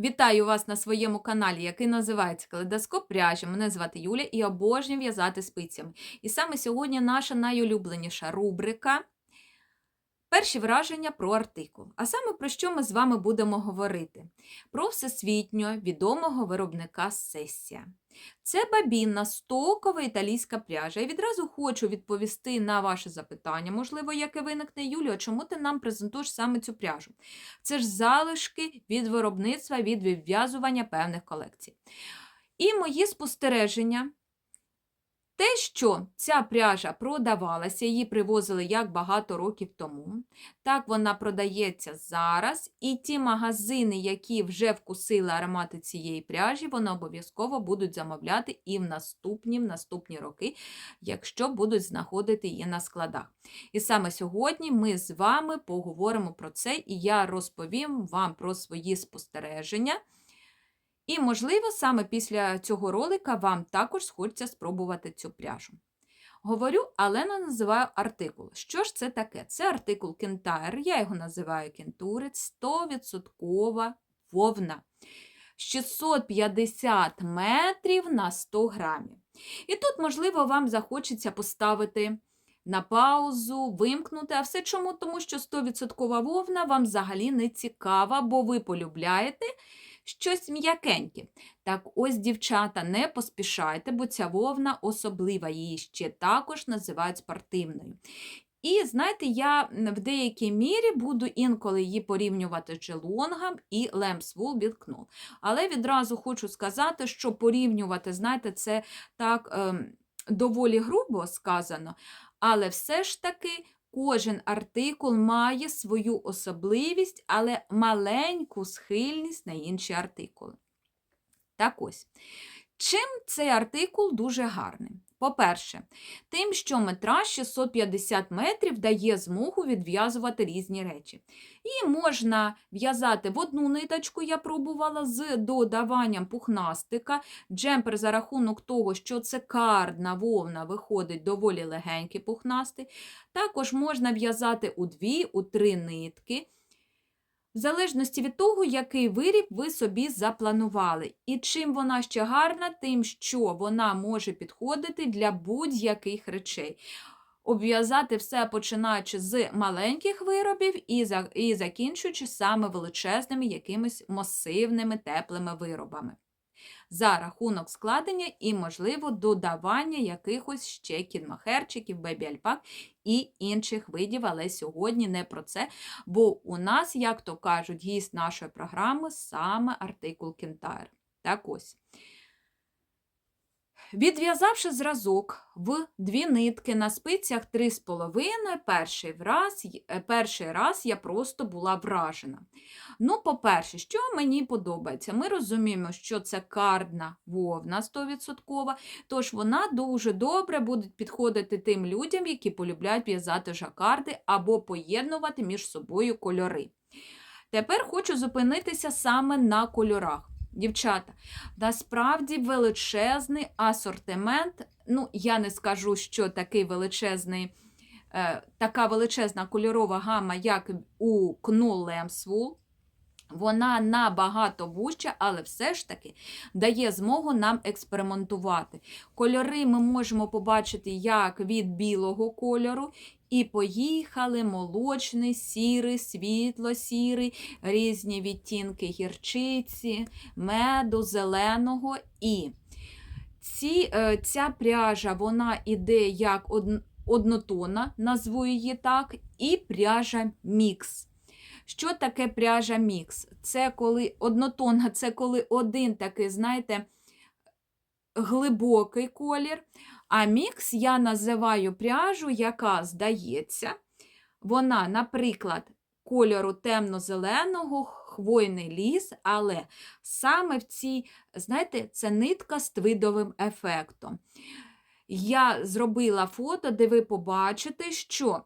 Вітаю вас на своєму каналі, який називається Калейдоскоп пряжі. Мене звати Юля і обожнюю в'язати спицями. І саме сьогодні наша найулюбленіша рубрика Перші враження про артикул. А саме про що ми з вами будемо говорити? Про всесвітньо відомого виробника Сесія. Це бабінна стокова італійська пряжа. Я відразу хочу відповісти на ваше запитання, можливо, яке виникне Юлія, чому ти нам презентуєш саме цю пряжу? Це ж залишки від виробництва, від вив'язування певних колекцій. І мої спостереження. Те, що ця пряжа продавалася, її привозили як багато років тому, так вона продається зараз. І ті магазини, які вже вкусили аромати цієї пряжі, вони обов'язково будуть замовляти і в наступні, в наступні роки, якщо будуть знаходити її на складах. І саме сьогодні ми з вами поговоримо про це, і я розповім вам про свої спостереження. І, можливо, саме після цього ролика вам також схочеться спробувати цю пряжу. Говорю, але не називаю артикул. Що ж це таке? Це артикул кентайр, я його називаю кентурець, 100% вовна. 650 метрів на 100 грамів. І тут, можливо, вам захочеться поставити на паузу, вимкнути. А все чому? Тому що 100% вовна вам взагалі не цікава, бо ви полюбляєте щось м'якеньке. Так ось, дівчата, не поспішайте, бо ця вовна особлива, її ще також називають спортивною. І знаєте, я в деякій мірі буду інколи її порівнювати з Джелонгом і Лемсвул від Але відразу хочу сказати, що порівнювати, знаєте, це так ем, доволі грубо сказано, але все ж таки Кожен артикул має свою особливість, але маленьку схильність на інші артикули. Так ось. Чим цей артикул дуже гарний? По-перше, тим, що метраж 650 метрів дає змогу відв'язувати різні речі. І можна в'язати в одну ниточку, я пробувала з додаванням пухнастика. Джемпер за рахунок того, що це кардна вовна виходить доволі легенький пухнастий. Також можна в'язати у дві, у три нитки в залежності від того, який виріб ви собі запланували. І чим вона ще гарна, тим, що вона може підходити для будь-яких речей. Обв'язати все починаючи з маленьких виробів і і закінчуючи саме величезними якимись масивними теплими виробами за рахунок складення і, можливо, додавання якихось ще кінмахерчиків, бебі-альпак і інших видів, але сьогодні не про це, бо у нас, як то кажуть, гість нашої програми саме артикул Кентайр. Так ось. Відв'язавши зразок в дві нитки на спицях 3,5, перший раз, е, перший раз я просто була вражена. Ну, по-перше, що мені подобається? Ми розуміємо, що це кардна вовна 100%, тож вона дуже добре буде підходити тим людям, які полюбляють в'язати жакарди або поєднувати між собою кольори. Тепер хочу зупинитися саме на кольорах. Дівчата, насправді величезний асортимент. Ну, я не скажу, що такий величезний, е, така величезна кольорова гама, як у Knoll Lemswool. Вона набагато вужча, але все ж таки дає змогу нам експериментувати. Кольори ми можемо побачити як від білого кольору, і поїхали молочний, сірий, світло-сірий, різні відтінки гірчиці, меду, зеленого. І ці, е, ця пряжа вона іде як однотонна, назву її так, і пряжа мікс. Що таке пряжа мікс? Це коли однотонна, це коли один такий, знаєте, глибокий колір. А мікс я називаю пряжу, яка здається, вона, наприклад, кольору темно-зеленого, хвойний ліс, але саме в цій, знаєте, це нитка з твидовим ефектом. Я зробила фото, де ви побачите, що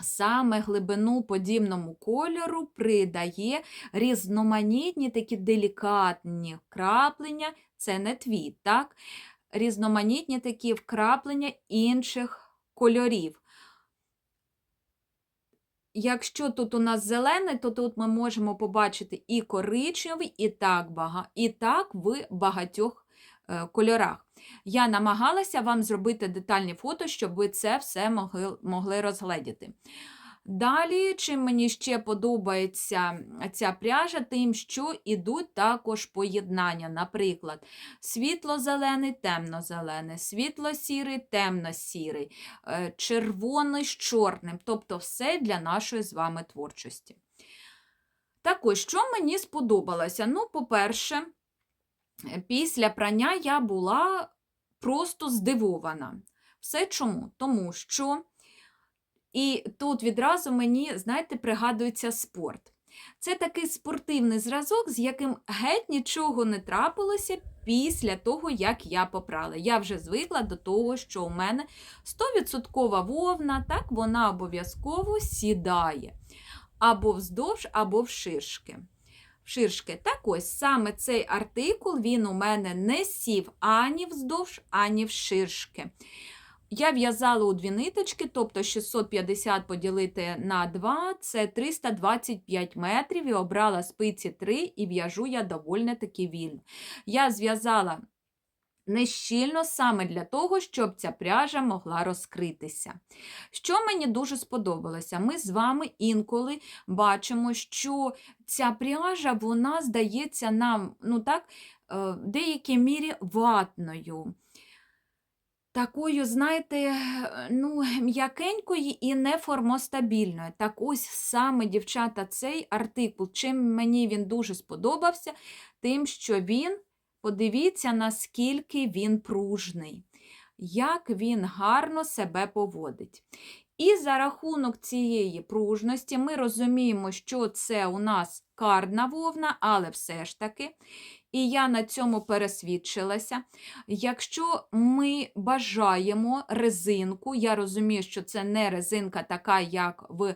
Саме глибину подібному кольору придає різноманітні такі делікатні вкраплення, це не твіт, так? Різноманітні такі вкраплення інших кольорів. якщо тут у нас зелений, то тут ми можемо побачити і коричневий, і так, бага... і так в багатьох е, кольорах. Я намагалася вам зробити детальні фото, щоб ви це все могли, могли розгледіти. Далі, чим мені ще подобається ця пряжа, тим, що ідуть також поєднання. Наприклад, світло-зелений, темно-зелений, світло-сірий, темно-сірий, е, червоний з чорним. Тобто все для нашої з вами творчості. Так ось, що мені сподобалося? Ну, по-перше, після прання я була просто здивована. Все чому? Тому що. І тут відразу мені, знаєте, пригадується спорт. Це такий спортивний зразок, з яким геть нічого не трапилося після того, як я попрала. Я вже звикла до того, що у мене 100% вовна, так вона обов'язково сідає або вздовж, або вширшки. Вширшки. Так ось саме цей артикул він у мене не сів ані вздовж, ані вширшки. Я в'язала у дві ниточки, тобто 650 поділити на 2 це 325 метрів, і обрала спиці 3 і в'яжу я доволі таки вільно. Я зв'язала нещільно саме для того, щоб ця пряжа могла розкритися. Що мені дуже сподобалося, ми з вами інколи бачимо, що ця пряжа, вона здається нам, ну так, е, в деякій мірі ватною такою, знаєте, ну, м'якенькою і неформостабільною. Так ось саме, дівчата, цей артикул, чим мені він дуже сподобався, тим, що він, подивіться, наскільки він пружний, як він гарно себе поводить. І за рахунок цієї пружності ми розуміємо, що це у нас карна вовна, але все ж таки і я на цьому пересвідчилася. Якщо ми бажаємо резинку, я розумію, що це не резинка така, як в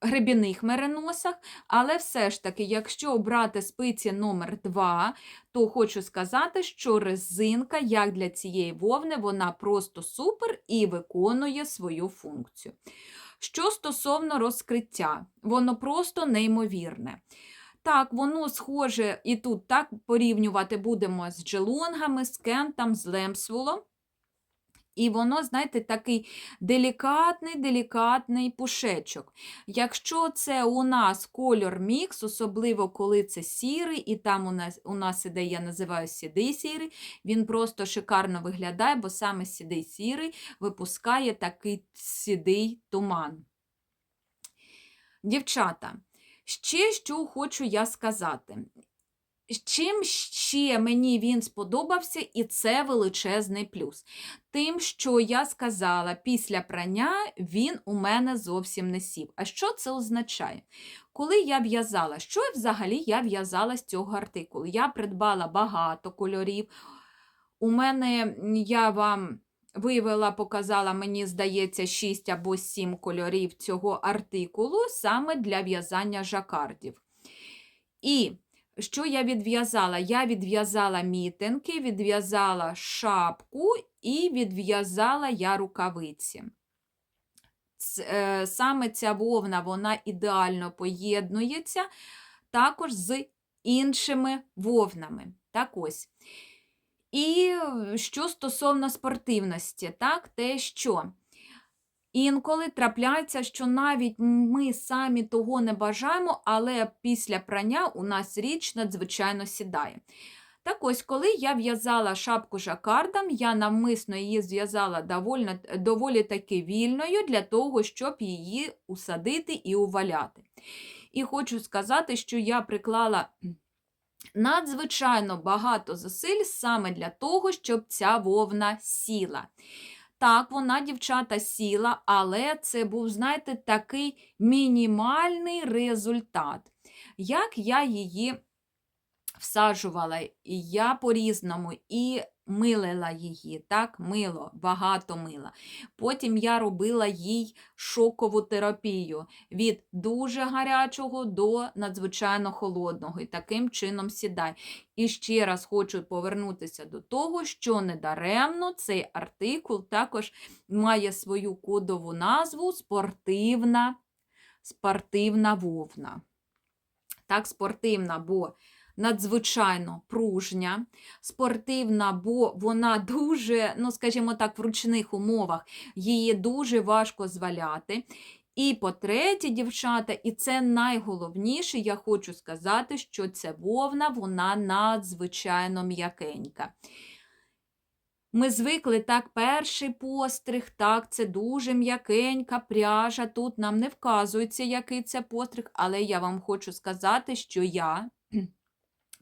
гребіних мериносах, але все ж таки, якщо обрати спиці номер 2 то хочу сказати, що резинка, як для цієї вовни, вона просто супер і виконує свою функцію. Що стосовно розкриття, воно просто неймовірне. Так, воно схоже, і тут так порівнювати будемо з джелонгами, з кентом, з лемсволом. І воно, знаєте, такий делікатний, делікатний пушечок. Якщо це у нас кольор мікс, особливо коли це сірий, і там у нас у нас іде, я називаю сідий сірий, він просто шикарно виглядає, бо саме сідий сірий випускає такий сідий туман. Дівчата, Ще що хочу я сказати. Чим ще мені він сподобався, і це величезний плюс. Тим, що я сказала, після прання він у мене зовсім не сів. А що це означає? Коли я в'язала, що взагалі я в'язала з цього артикулу? Я придбала багато кольорів. У мене я вам вивела, показала, мені здається, 6 або 7 кольорів цього артикулу саме для в'язання жакардів. І що я відв'язала? Я відв'язала мітинки, відв'язала шапку і відв'язала я рукавиці. Е, саме ця вовна вона ідеально поєднується також з іншими вовнами. Так ось. І що стосовно спортивності, так, те, що інколи трапляється, що навіть ми самі того не бажаємо, але після прання у нас річ надзвичайно сідає. Так ось, коли я в'язала шапку жакардом, я навмисно її зв'язала доволі, доволі таки вільною для того, щоб її усадити і уваляти. І хочу сказати, що я приклала надзвичайно багато зусиль саме для того, щоб ця вовна сіла. Так, вона, дівчата, сіла, але це був, знаєте, такий мінімальний результат. Як я її всаджувала, і я по-різному, і милила її, так, мило, багато мила. Потім я робила їй шокову терапію від дуже гарячого до надзвичайно холодного. І таким чином сідай. І ще раз хочу повернутися до того, що недаремно цей артикул також має свою кодову назву спортивна, спортивна вовна. Так, спортивна, бо надзвичайно пружня, спортивна, бо вона дуже, ну, скажімо так, в ручних умовах її дуже важко зваляти. І по-третє, дівчата, і це найголовніше, я хочу сказати, що ця вовна, вона надзвичайно м'якенька. Ми звикли так, перший постриг, так, це дуже м'якенька пряжа. Тут нам не вказується, який це постриг, але я вам хочу сказати, що я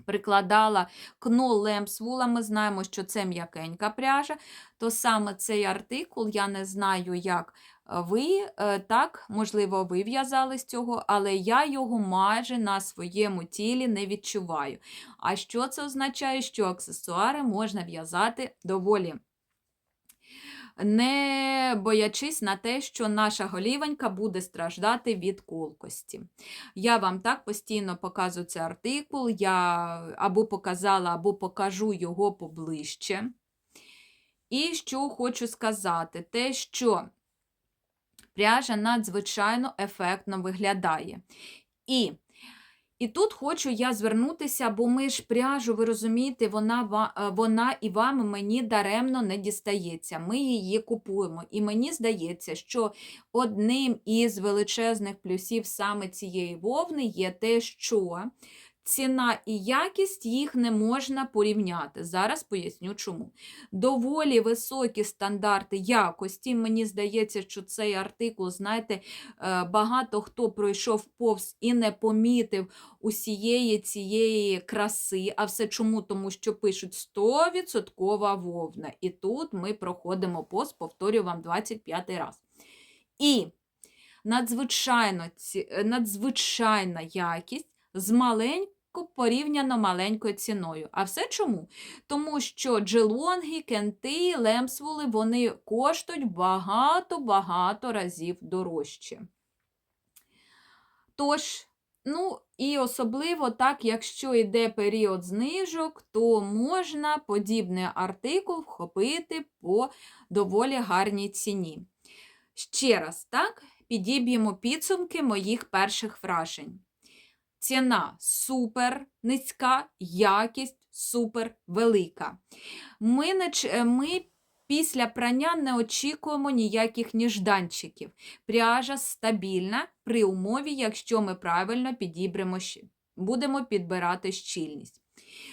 прикладала кнол лемсвула, ми знаємо, що це м'якенька пряжа, то саме цей артикул, я не знаю, як ви, е, так, можливо, ви в'язали з цього, але я його майже на своєму тілі не відчуваю. А що це означає? Що аксесуари можна в'язати доволі. Не боячись на те, що наша голівенька буде страждати від колкості. Я вам так постійно показую цей артикул, я або показала, або покажу його поближче. І що хочу сказати, те, що пряжа надзвичайно ефектно виглядає. І і тут хочу я звернутися, бо ми ж пряжу, ви розумієте, вона, е, вона і вам мені даремно не дістається. Ми її купуємо. І мені здається, що одним із величезних плюсів саме цієї вовни є те, що ціна і якість їх не можна порівняти. Зараз поясню чому. Доволі високі стандарти якості. Мені здається, що цей артикул, знаєте, е, багато хто пройшов повз і не помітив усієї цієї краси. А все чому? Тому що пишуть 100% вовна. І тут ми проходимо повз, повторюю вам 25 раз. І надзвичайно, надзвичайна якість з маленькою порівняно маленькою ціною. А все чому? Тому що джелонги, кенти, лемсвули вони коштують багато-багато разів дорожче. Тож, ну і особливо так, якщо йде період знижок, то можна подібний артикул вхопити по доволі гарній ціні. Ще раз, так, підіб'ємо підсумки моїх перших вражень. Ціна супер низька, якість супер велика. Ми, не, е, ми після прання не очікуємо ніяких ніжданчиків. Пряжа стабільна при умові, якщо ми правильно підібремо, будемо підбирати щільність.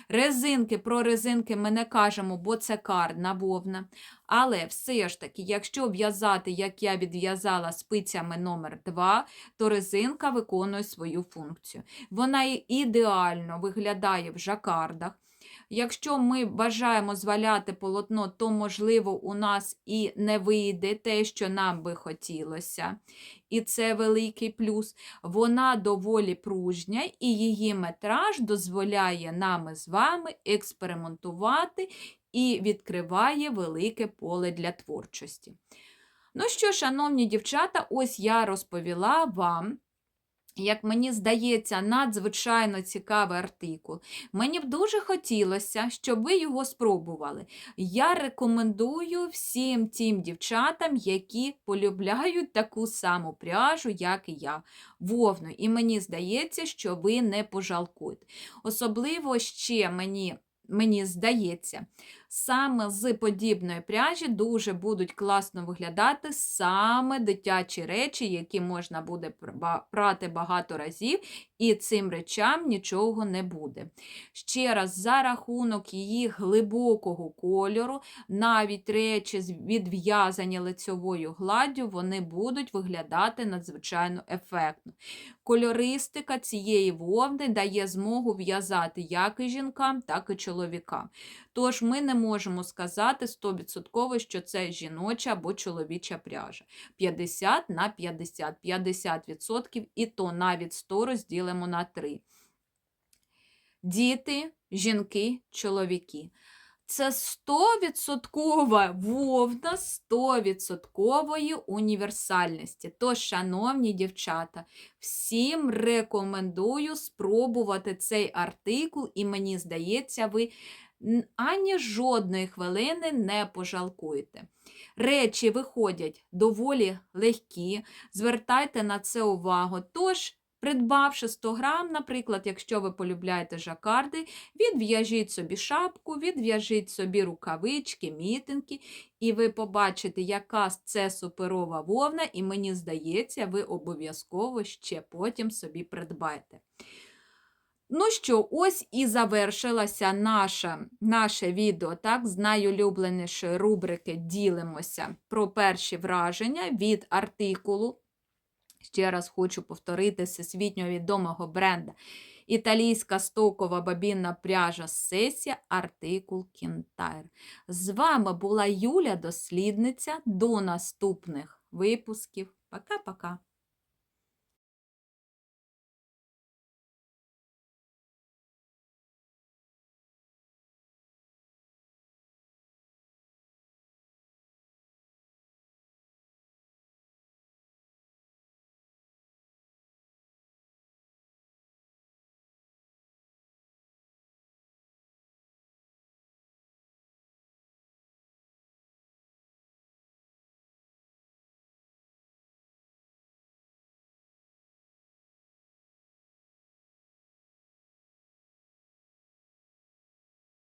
Резинки, про резинки ми не кажемо, бо це карна вовна. Але все ж таки, якщо в'язати, як я відв'язала спицями номер 2, то резинка виконує свою функцію. Вона ідеально виглядає в жакардах. Якщо ми бажаємо зваляти полотно, то, можливо, у нас і не вийде те, що нам би хотілося. І це великий плюс. Вона доволі пружня, і її метраж дозволяє нам з вами експериментувати і відкриває велике поле для творчості. Ну що, шановні дівчата, ось я розповіла вам. Як мені здається, надзвичайно цікавий артикул. Мені б дуже хотілося, щоб ви його спробували. Я рекомендую всім тим дівчатам, які полюбляють таку саму пряжу, як і я, вовну. І мені здається, що ви не пожалкуєте. Особливо ще мені, мені здається, саме з подібної пряжі дуже будуть класно виглядати саме дитячі речі, які можна буде пра- прати багато разів, і цим речам нічого не буде. Ще раз, за рахунок її глибокого кольору, навіть речі відв'язані лицьовою гладдю, вони будуть виглядати надзвичайно ефектно. Кольористика цієї вовни дає змогу в'язати як і жінкам, так і чоловікам. Тож ми не можемо сказати 100%, що це жіноча або чоловіча пряжа. 50 на 50, 50% і то навіть 100 розділимо на 3. Діти, жінки, чоловіки. Це 100% вовна 100% універсальності. Тож, шановні дівчата, всім рекомендую спробувати цей артикул, і мені здається, ви ані жодної хвилини не пожалкуєте. Речі виходять доволі легкі, звертайте на це увагу. Тож, придбавши 100 грам, наприклад, якщо ви полюбляєте жакарди, відв'яжіть собі шапку, відв'яжіть собі рукавички, мітинки, і ви побачите, яка це суперова вовна, і мені здається, ви обов'язково ще потім собі придбаєте. Ну що, ось і завершилося наше, наше відео, так, з найулюбленішої рубрики Ділимося про перші враження від артикулу. Ще раз хочу повторити всесвітньо відомого бренда. Італійська стокова бабінна пряжа Сесія, артикул Кінтайр. З вами була Юля, дослідниця. До наступних випусків. Пока-пока.